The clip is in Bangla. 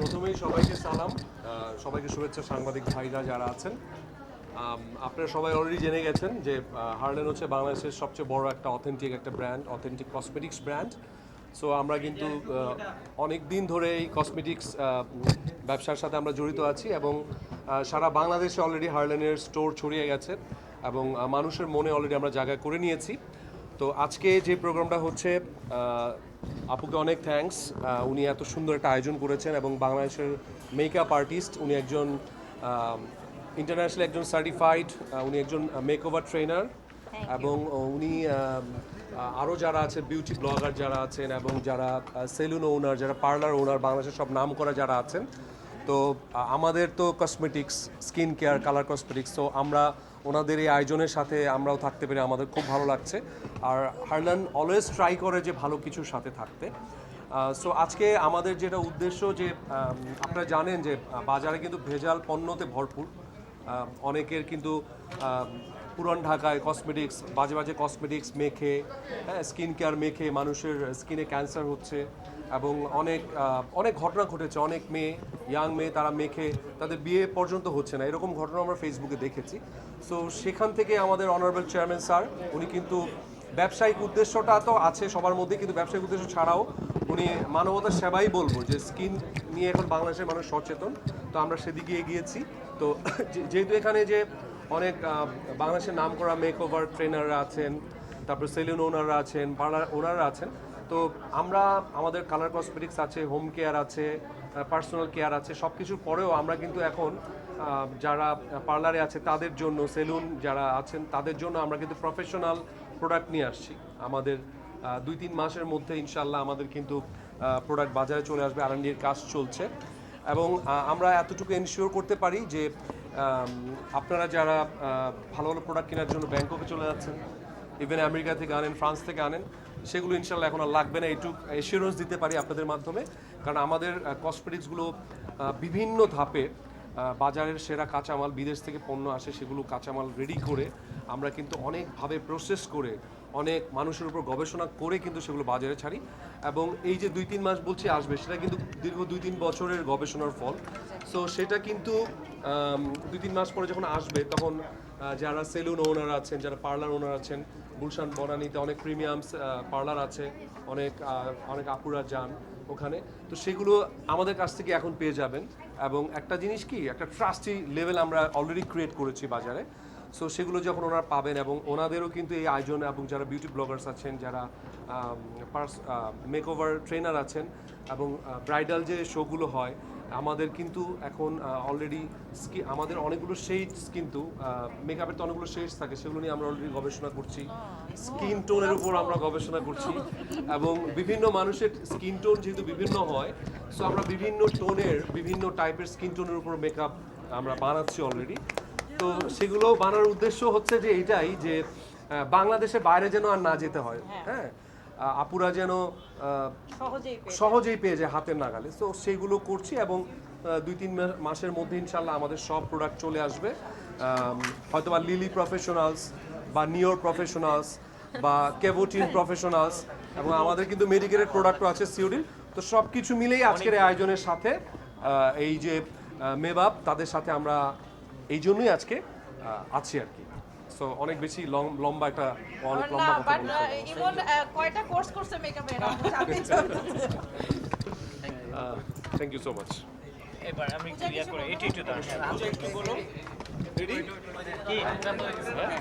প্রথমেই সবাইকে সালাম। সবাইকে শুভেচ্ছা সাংবাদিক ভাইরা যারা আছেন। আপনারা সবাই অলরেডি জেনে গেছেন যে হার্লেন হচ্ছে বাংলাদেশের সবচেয়ে বড় একটা অথেন্টিক একটা brand authentic cosmetics brand so আমরা কিন্তু অনেক দিন ধরে এই কসমেটিক্স ব্যবসার সাথে আমরা জড়িত আছি এবং সারা বাংলাদেশে অলরেডি হার্লেনের স্টোর ছড়িয়ে গেছে এবং মানুষের মনে অলরেডি আমরা জায়গা করে নিয়েছি। তো আজকে যে প্রোগ্রামটা হচ্ছে আপুকে অনেক থ্যাঙ্কস উনি এত সুন্দর একটা আয়োজন করেছেন এবং বাংলাদেশের মেকআপ আর্টিস্ট উনি একজন ইন্টারন্যাশনাল একজন সার্টিফাইড উনি একজন মেকওভার ট্রেনার এবং উনি আরও যারা আছে বিউটি ব্লগার যারা আছেন এবং যারা সেলুন ওনার যারা পার্লার ওনার বাংলাদেশের সব নাম করা যারা আছেন তো আমাদের তো cosmetics skin care colour cosmetics তো আমরা ওনাদের এই আয়োজনের সাথে আমরাও থাকতে পেরে আমাদের খুব ভালো লাগছে। আর হারলান অলওয়েজ ট্রাই করে যে ভালো কিছুর সাথে থাকতে। সো আজকে আমাদের যেটা উদ্দেশ্য যে আপনারা জানেন যে বাজারে কিন্তু ভেজাল পণ্যতে ভরপুর। অনেকের কিন্তু পুরান ঢাকায় কসমেটিক্স বাজে বাজে কসমেটিক্স মেখে হ্যাঁ স্কিন কেয়ার মেখে মানুষের স্কিনে ক্যান্সার হচ্ছে। এবং অনেক অনেক ঘটনা ঘটেছে। অনেক মেয়ে ইয়াং মেয়ে, তারা মেখে তাদের বিয়ে পর্যন্ত হচ্ছে না। এরকম ঘটনা আমরা ফেসবুকে দেখেছি। সো সেখান থেকে আমাদের অনারেবল চেয়ারম্যান স্যার উনি কিন্তু ব্যবসায়িক উদ্দেশ্যটা তো আছে সবার মধ্যে কিন্তু ব্যবসায়িক উদ্দেশ্য ছাড়াও উনি মানবতার সেবাই বলব যে স্কিন নিয়ে এখন বাংলাদেশের মানুষ সচেতন। তো আমরা সেদিকে এগিয়েছি। তো যেহেতু এখানে যে অনেক বাংলাদেশের নাম করা মেক ওভার ট্রেনাররা আছেন, তারপর সেলুন ওনাররা আছেন পার্লার ওনাররা আছেন তো আমরা আমাদের কালার কসমেটিক্স আছে হোম কেয়ার আছে পার্সোনাল কেয়ার আছে সব কিছুর পরেও আমরা কিন্তু এখন যারা পার্লারে আছে তাদের জন্য সেলুন যারা আছেন তাদের জন্য আমরা কিন্তু প্রফেশনাল প্রোডাক্ট নিয়ে আসছি। আমাদের দুই তিন মাসের মধ্যে ইনশাল্লাহ আমাদের কিন্তু প্রোডাক্ট বাজারে চলে আসবে আর কাজ চলছে। এবং আমরা এতটুকু এনশিওর করতে পারি যে আপনারা যারা ভালো ভালো প্রোডাক্ট কেনার জন্য ব্যাংককে চলে যাচ্ছেন ইভেন আমেরিকা থেকে আনেন ফ্রান্স থেকে আনেন সেগুলো ইনশাল্লাহ এখন আর লাগবে না। এইটুক এসিওরেন্স দিতে পারি আপনাদের মাধ্যমে। কারণ আমাদের কসমেটিক্সগুলো বিভিন্ন ধাপে বাজারের সেরা কাঁচামাল, বিদেশ থেকে পণ্য আসে সেগুলো কাঁচামাল রেডি করে আমরা কিন্তু অনেকভাবে প্রসেস করে, অনেক মানুষের উপর গবেষণা করে কিন্তু সেগুলো বাজারে ছাড়ি। এবং এই যে দুই তিন মাস বলছি আসবে, সেটা কিন্তু দীর্ঘ দুই তিন বছরের গবেষণার ফল। সো সেটা কিন্তু দুই তিন মাস পরে যখন আসবে, তখন যারা সেলুন ওনার আছেন, যারা পার্লার ওনার আছেন গুলশান, বনানীতে অনেক প্রিমিয়ামস পার্লার আছে, অনেক অনেক আপুরা যান ওখানে। তো সেগুলো আমাদের কাছ থেকে এখন পেয়ে যাবেন। এবং একটা জিনিস কি, একটা ট্রাস্টি লেভেল আমরা অলরেডি ক্রিয়েট করেছি বাজারে। সো সেগুলো যখন ওনারা পাবেন এবং ওনাদেরও কিন্তু এই আয়োজন এবং যারা বিউটি ব্লগার্স আছেন, যারা পার্স মেকওভার ট্রেনার আছেন এবং ব্রাইডাল যে শোগুলো হয় আমাদের কিন্তু এখন অলরেডি আমাদের অনেকগুলো শেডস কিন্তু মেকআপের তো অনেকগুলো শেডস থাকে সেগুলো নিয়ে আমরা অলরেডি গবেষণা করছি। স্কিন টোনের উপর আমরা গবেষণা করছি। এবং বিভিন্ন মানুষের স্কিন টোন যেহেতু বিভিন্ন হয় সো আমরা বিভিন্ন টোনের বিভিন্ন টাইপের স্কিন টোনের উপর মেকআপ আমরা বানাচ্ছি অলরেডি তো সেগুলো বানানোর উদ্দেশ্য হচ্ছে যে এটাই যে আহ, বাংলাদেশের বাইরে যেন আর না যেতে হয়। হ্যাঁ। আহ, আপুরা যেন সহজেই পেয়ে যায়। হাতের নাগালে। তো সেইগুলো করছি এবং দুই তিন মাসের মধ্যে ইনশাল্লাহ আমাদের সব প্রোডাক্ট চলে আসবে। হয়তো বা লিলি প্রফেশনালস বা নিওর প্রফেশনালস বা কেবোটিন প্রফেশনালস এবং আমাদের কিন্তু মেডিকেলের প্রোডাক্টও আছে সিওরিল তো সব কিছু মিলেই আজকের এই আয়োজনের সাথে এই যে মেবাব তাদের সাথে আমরা এই জন্যই আজকে আছি আর কি। সো অনেক বেশি লং- লম্বা একটা অনেক লম্বা কথা। ইমন কয়টা কোর্স করছে মেকআপের থ্যাংক ইউ সো মাচ এবার আমি ক্লিয়ার করে এটি একটু দাঁড়ান। একটু বলো। রেডি কি?